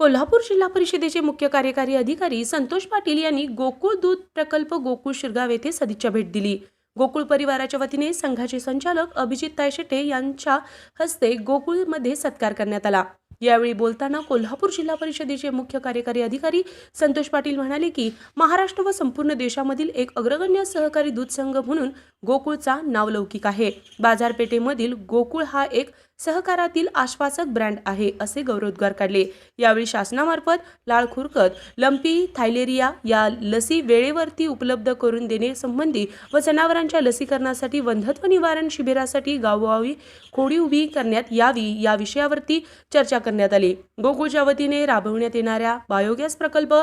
कोल्हापूर जिल्हा परिषदेचे मुख्य कार्यकारी अधिकारी संतोष पाटील यांनी गोकुळ दूध प्रकल्प गोकुळ शिरगाव येथे सदिच्छा भेट दिली. गोकुळ परिवाराच्या वतीने संघाचे संचालक अभिजित तायशेटे यांच्या हस्ते गोकुळमध्ये सत्कार करण्यात आला. यावेळी बोलताना कोल्हापूर जिल्हा परिषदेचे मुख्य कार्यकारी अधिकारी संतोष पाटील म्हणाले की महाराष्ट्र व संपूर्ण देशामधील एक अग्रगण्य सहकारी दूध संघ म्हणून गोकुळचा नावलौकिक आहे. बाजारपेठेमधील गोकुळ हा एक सहकारातील आश्वासक ब्रँड आहे असे गौरवोद्गार काढले. यावेळी शासनामार्फत लाळ खुरकत लंपी थायलेरिया या लसी वेळेवरती उपलब्ध करून देणे संबंधी व जनावरांच्या लसीकरणासाठी वंधत्व निवारण शिबिरासाठी गावोगावी खोडी उभी करण्यात यावी या विषयावरती चर्चा करण्यात आली. गोकुळच्या वतीने राबवण्यात येणाऱ्या बायोगॅस प्रकल्प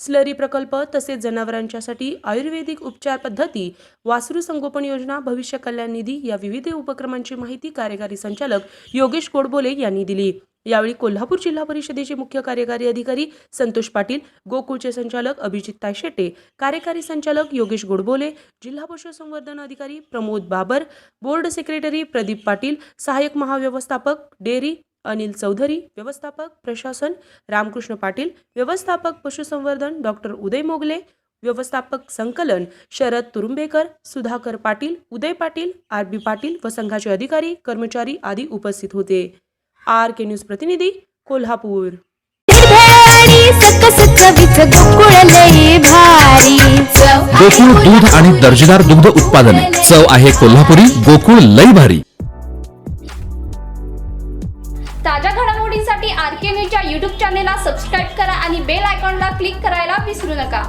स्लरी प्रकल्प तसेच जनावरांच्यासाठी आयुर्वेदिक उपचार पद्धती वासरू संगोपन योजना भविष्य कल्याण निधी या विविध उपक्रमांची माहिती कार्यकारी संचालक योगेश गोडबोले यांनी दिली. यावेळी कोल्हापूर जिल्हा परिषदेचे मुख्य कार्यकारी अधिकारी संतोष पाटील गोकुळचे संचालक अभिजित तायशेटे कार्यकारी संचालक योगेश गोडबोले जिल्हा पशुसंवर्धन अधिकारी प्रमोद बाबर बोर्ड सेक्रेटरी प्रदीप पाटील सहाय्यक महाव्यवस्थापक डेअरी अनिल चौधरी व्यवस्थापक प्रशासन रामकृष्ण पाटील व्यवस्थापक पशुसंवर्धन डॉक्टर उदय मोगले व्यवस्थापक संकलन शरद तुरुंबेकर सुधाकर पाटील उदय पाटील आर बी पाटील व संघाचे अधिकारी कर्मचारी आदी उपस्थित होते. आर के न्यूज प्रतिनिधी कोल्हापूर. गोकुळ दूध आणि दर्जेदार दुग्ध उत्पादने. चव आहे कोल्हापुरी गोकुळ लई भारी. ताज्या घडामोडींसाठी आर के न्यूजच्या यूट्यूब चॅनेलला सबस्क्राईब करा आणि बेल आयकॉनला क्लिक करायला विसरू नका.